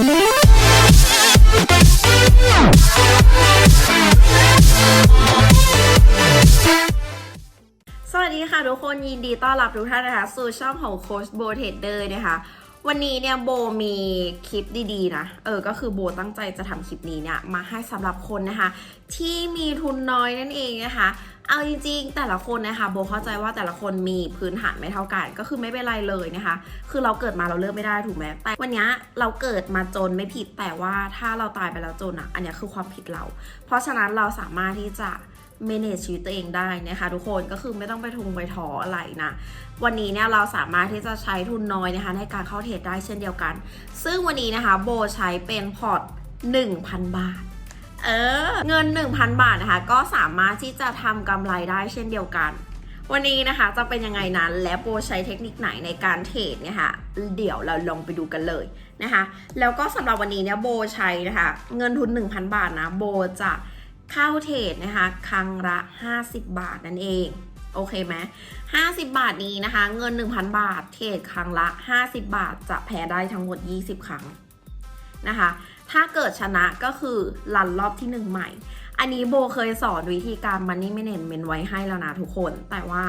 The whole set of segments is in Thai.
สวัสดีค่ะทุกคนยินดีต้อนรับทุกท่านนะคะ สู่ช่องของโค้ชโบเทเดอร์นะคะ วันนี้เนี่ยโบมีคลิปดีๆนะ เออ ก็คือโบตั้งใจจะทำคลิปนี้เนี่ยมาให้สำหรับคนนะคะ ที่มีทุนน้อยนั่นเองนะคะ เอาจริงๆ แต่ละคนนะคะโบเข้าใจว่าแต่ละคนมีพื้นฐานไม่เท่ากัน ก็คือไม่เป็นไรเลยนะคะ คือเราเกิดมาเราเลือกไม่ได้ถูกไหมแต่วันนี้เราเกิดมาจนไม่ผิดแต่ว่าถ้าเราตายไปแล้วจนอะ อันนี้คือความผิดเรา เพราะฉะนั้นเราสามารถที่จะ manage ชีวิตตัวเองได้นะคะทุกคนก็คือไม่ต้องไปทุงไปท้ออะไรนะวันนี้เนี่ยเราสามารถที่จะใช้ทุนน้อยนะคะในการเข้าเทรดได้เช่นเดียวกัน ซึ่งวันนี้นะคะโบใช้เป็นพอร์ต 1,000 บาทเออเงิน 1,000 บาทนะคะก็สามารถที่จะทำกำไรได้เช่นเดียวกัน วันนี้นะคะจะเป็นยังไงนั้นและโบใช้เทคนิคไหนในการเทรดเนี่ยค่ะเดี๋ยวเราลองไปดูกันเลยนะคะ แล้วก็สำหรับวันนี้เนี่ยโบใช้นะคะเงินทุน 1,000 บาทนะโบจะ เข้าเทรดนะคะ ครั้งละ 50 บาทนั่นเอง โอเคไหม50บาทนี้นะคะ เงิน 1,000 บาท เทรดครั้งละ 50 บาท จะแพ้ได้ทั้งหมด 20 ครั้งนะคะ ถ้าเกิดชนะก็คือรันรอบที่ 1 ใหม่ อันนี้โบเคยสอนวิธีการ Money Management ไว้ให้แล้วนะทุกคน แต่ว่า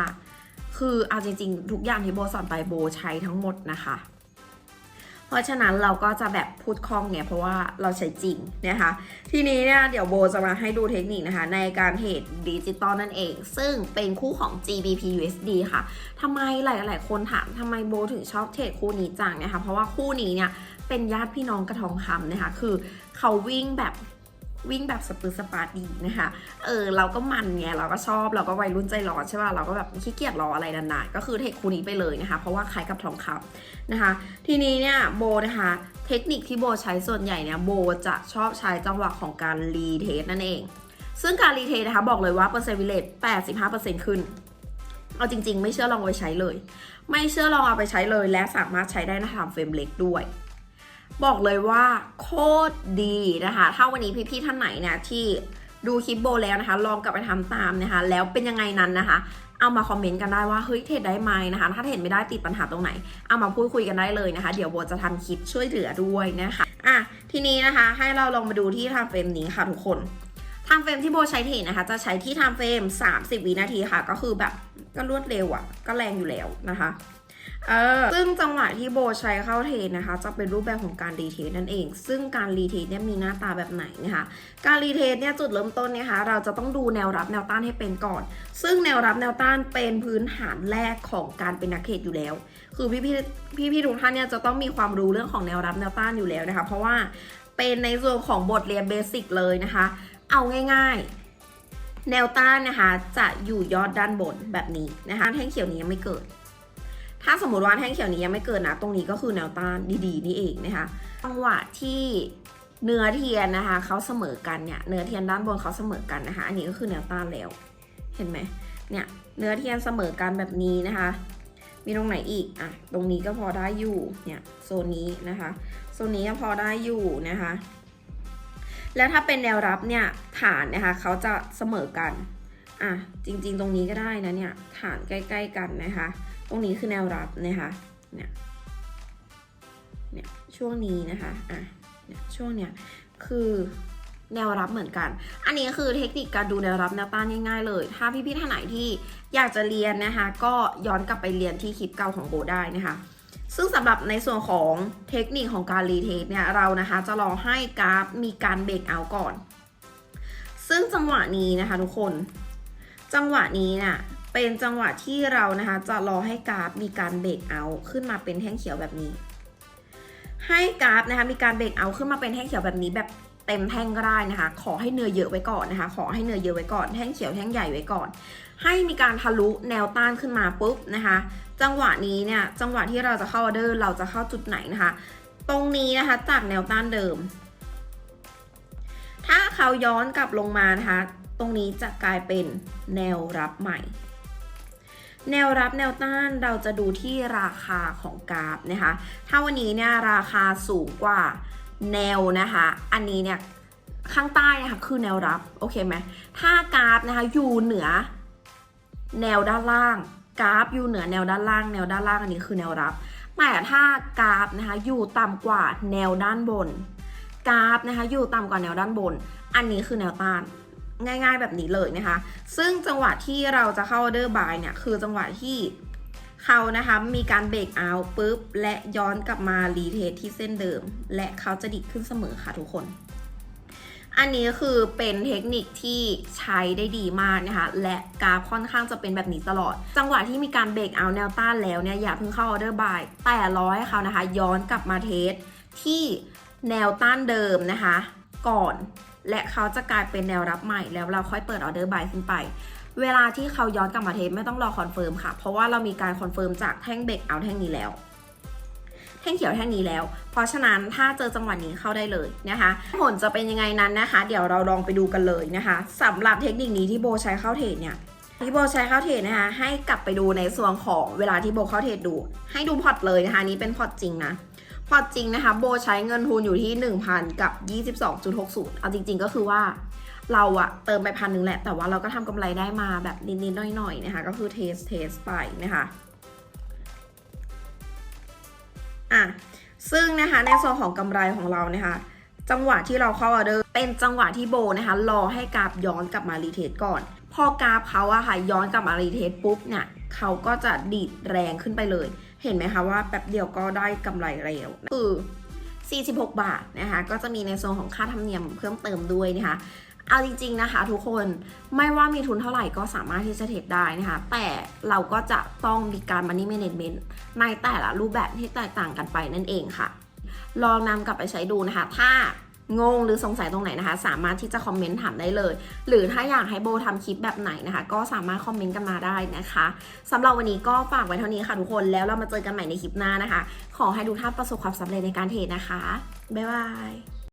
คือเอาจริงๆ ทุกอย่างที่โบสอนไปโบใช้ทั้งหมดนะคะ เพราะฉะนั้นเราก็จะแบบพูดคล่องเนี่ยเพราะว่าเราใช้จริงนะคะ ทีนี้เนี่ยเดี๋ยวโบจะมาให้ดูเทคนิคนะคะ ในการเทรดดิจิตอลนั่นเอง ซึ่งเป็นคู่ของ GBP USD ค่ะทำไมหลาย ๆ คนถามทำไมโบถึงชอบเทรดคู่นี้จังนะคะเพราะว่าคู่นี้เนี่ยเป็นญาติพี่น้องกระทองคำนะคะ คือเขาวิ่งแบบ วิ่งแบบสปือสปาร์ดีนะคะ เออเราก็มันไงเราก็ชอบเราก็วัยรุ่นใจร้อนใช่ป่ะเราก็แบบขี้เกียจรออะไรนานๆ ก็คือเทคคู่นี้ไปเลยนะคะ เพราะว่าคล้ายกับทองคำนะคะ ทีนี้เนี่ยโบนะคะเทคนิคที่โบใช้ส่วนใหญ่เนี่ยโบจะชอบใช้จังหวะของการรีเทสนั่นเอง ซึ่งการรีเทสนะคะบอกเลยว่าเปอร์เซ็นต์วิเลต85%ขึ้นเอาจริงๆ ไม่เชื่อลองเอาไปใช้เลย ไม่เชื่อลองเอาไปใช้เลย และสามารถใช้ได้ในทำเฟรมเล็กด้วย บอกเลยว่าโคตรดีนะคะ ถ้าวันนี้พี่ๆท่านไหนเนี่ยที่ดูคลิปโบแล้วนะคะ ลองกลับไปทำตามนะคะ แล้วเป็นยังไงนั้นนะคะ เอามาคอมเมนต์กันได้ว่าเฮ้ยเทรดได้ไหมนะคะ ถ้าเทรดไม่ได้ติดปัญหาตรงไหน เอามาพูดคุยกันได้เลยนะคะ เดี๋ยวโบจะทำคลิปช่วยเหลือด้วยนะคะอะทีนี้นะคะให้เราลองมาดูที่ทำเฟรมนี้ค่ะทุกคนทำเฟรมที่โบใช้เทรดนะคะ จะใช้ที่ทำเฟรม 30 วินาทีค่ะ ก็คือแบบก็รวดเร็วอะ่ะ ก็แรงอยู่แล้วนะคะ เออซึ่งจังหวะที่โบใช้เข้าเทรดนะคะ จะเป็นรูปแบบของการรีเทรดนั่นเอง ซึ่งการรีเทรดเนี่ยมีหน้าตาแบบไหนนะคะ การรีเทรดเนี่ยจุดเริ่มต้นเนี่ยคะ เราจะต้องดูแนวรับแนวต้านให้เป็นก่อน ซึ่งแนวรับแนวต้านเป็นพื้นฐานแรกของการเป็นนักเทรดอยู่แล้ว คือพี่พี่พี่พี่ๆทุกท่านเนี่ยจะต้องมีความรู้เรื่องของแนวรับแนวต้านอยู่แล้วนะคะ เพราะว่าเป็นในส่วนของบทเรียนเบสิกเลยนะคะ เอาง่ายๆ แนวต้านนะคะจะอยู่ยอดด้านบนแบบนี้นะคะแท่งเขียวนี้ยังไม่เกิด ถ้าสมมติว่าแท่งเขียวนี้ยังไม่เกิดนะ ตรงนี้ก็คือแนวต้านดีๆนี่เองนะคะจังหวะที่เนื้อเทียนนะคะเขาเสมอกันเนี่ยเนื้อเทียนด้านบนเขาเสมอกันนะคะ อันนี้ก็คือแนวต้านแล้ว เห็นไหมเนี่ยเนื้อเทียนเสมอกันแบบนี้นะคะ มีตรงไหนอีกอะตรงนี้ก็พอได้อยู่เนี่ยโซนนี้นะคะโซนนี้ก็พอได้อยู่นะคะ แล้วถ้าเป็นแนวรับเนี่ยฐานนะคะเขาจะเสมอกันอะจริง ๆ ตรงนี้ก็ได้นะเนี่ยฐานใกล้ ๆ กันนะคะ ตรงนี้คือแนวรับนะคะเนี่ยเนี่ยช่วงนี้นะคะอะเนี่ยช่วงเนี้ยคือแนวรับเหมือนกัน อันนี้คือเทคนิคการดูแนวรับแนวต้านง่ายๆเลย ถ้าพี่ๆท่านไหนที่อยากจะเรียนนะคะ ก็ย้อนกลับไปเรียนที่คลิปเก่าของโบได้นะคะ ซึ่งสำหรับในส่วนของเทคนิคของการรีเทสเนี่ยเรานะคะจะรอให้กราฟมีการเบรกเอาก่อน ซึ่งจังหวะนี้นะคะทุกคน จังหวะนี้เนี่ย เป็นจังหวะที่เรานะคะจะรอให้กราฟมีการเบรกเอาขึ้นมาเป็นแท่งเขียวแบบนี้ ให้กราฟนะคะมีการเบรกเอาขึ้นมาเป็นแท่งเขียวแบบนี้แบบเต็มแท่งก็ได้นะคะ ขอให้เนื้อเยอะไว้ก่อนนะคะ ขอให้เนื้อเยอะไว้ก่อน แท่งเขียวแท่งใหญ่ไว้ก่อน ให้มีการทะลุแนวต้านขึ้นมาปุ๊บนะคะ จังหวะนี้เนี่ย จังหวะที่เราจะเข้าออเดอร์เราจะเข้าจุดไหนนะคะ ตรงนี้นะคะจากแนวต้านเดิม ถ้าเขาย้อนกลับลงมานะคะ ตรงนี้จะกลายเป็นแนวรับใหม่ แนวรับแนวต้านเราจะดูที่ราคาของกราฟนะคะ ถ้าวันนี้เนี่ยราคาสูงกว่าแนวนะคะ อันนี้เนี่ยข้างใต้นะคะคือแนวรับ โอเคไหม ถ้ากราฟนะคะอยู่เหนือแนวด้านล่าง กราฟอยู่เหนือแนวด้านล่าง แนวด้านล่างอันนี้คือแนวรับ แต่ถ้ากราฟนะคะอยู่ต่ำกว่าแนวด้านบน กราฟนะคะอยู่ต่ำกว่าแนวด้านบน อันนี้คือแนวต้าน ง่าย ๆ แบบนี้เลยนะคะ ซึ่งจังหวะที่เราจะเข้าออเดอร์บายเนี่ย คือจังหวะที่เขานะคะมีการเบรกเอาปุ๊บ และย้อนกลับมารีเทสที่เส้นเดิม และเขาจะดิดขึ้นเสมอค่ะทุกคน อันนี้คือเป็นเทคนิคที่ใช้ได้ดีมากนะคะ และกราฟค่อนข้างจะเป็นแบบนี้ตลอด จังหวะที่มีการเบรกเอาแนวต้านแล้วเนี่ยอย่าเพิ่งเข้าออเดอร์บายแต่ร้อยเขานะคะ ย้อนกลับมาเทสที่แนวต้านเดิมนะคะ ก่อน และเขาจะกลายเป็นแนวรับใหม่ แล้วเราค่อยเปิดออเดอร์บายขึ้นไป เวลาที่เขาย้อนกลับมาเทสไม่ต้องรอคอนเฟิร์มค่ะ เพราะว่าเรามีการคอนเฟิร์มจากแท่งเบรกเอาแท่งนี้แล้ว แท่งเขียวแท่งนี้แล้ว เพราะฉะนั้นถ้าเจอจังหวะนี้เข้าได้เลยนะคะ ผลจะเป็นยังไงนั้นนะคะ เดี๋ยวเราลองไปดูกันเลยนะคะสำหรับเทคนิคนี้ที่โบใช้เข้าเทรดเนี่ยที่โบใช้เข้าเทรดนะคะให้กลับไปดูในส่วนของเวลาที่โบเข้าเทรดดู ให้ดูพอร์ตเลยนะคะนนี้เป็นพอร์ตจริงนะ พอจริงนะคะ โบใช้เงินทุนอยู่ที่ 1,000 กับ 22.60 เอาจริง ๆ ก็คือว่าเราอะเติมไปพันหนึ่งแหละ แต่ว่าเราก็ทำกำไรได้มาแบบนิด ๆ หน่อย ๆ นะคะ ก็คือเทสเทสไปนะคะ อะ ซึ่งนะคะในส่วนของกำไรของเรานะคะจังหวะที่เราเข้าออเดอร์เป็นจังหวะที่โบนะคะรอให้กราฟย้อนกลับมารีเทสก่อน พอกราฟเขาอะค่ะย้อนกลับมารีเทสปุ๊บเนี่ยเขาก็จะดีดแรงขึ้นไปเลย เห็นไหมคะว่าแป๊บเดียวก็ได้กำไรเร็วคือ 46 บาทนะคะ ก็จะมีในส่วนของค่าธรรมเนียมเพิ่มเติมด้วยนะคะ เอาจริง ๆนะคะ ทุกคนไม่ว่ามีทุนเท่าไหร่ก็สามารถที่จะเทรดได้นะคะ แต่เราก็จะต้องมีการ money management ในแต่ละรูปแบบที่แตกต่างกันไปนั่นเองค่ะ ลองนำกลับไปใช้ดูนะคะ ถ้า งงหรือสงสัยตรงไหนนะคะ สามารถที่จะคอมเมนต์ถามได้เลย หรือถ้าอยากให้โบทำคลิปแบบไหนนะคะ ก็สามารถคอมเมนต์กันมาได้นะคะสำหรับวันนี้ก็ฝากไว้เท่านี้ค่ะทุกคนแล้วเรามาเจอกันใหม่ในคลิปหน้านะคะ ขอให้ทุกท่านประสบความสำเร็จในการเทรดนะคะบ๊ายบาย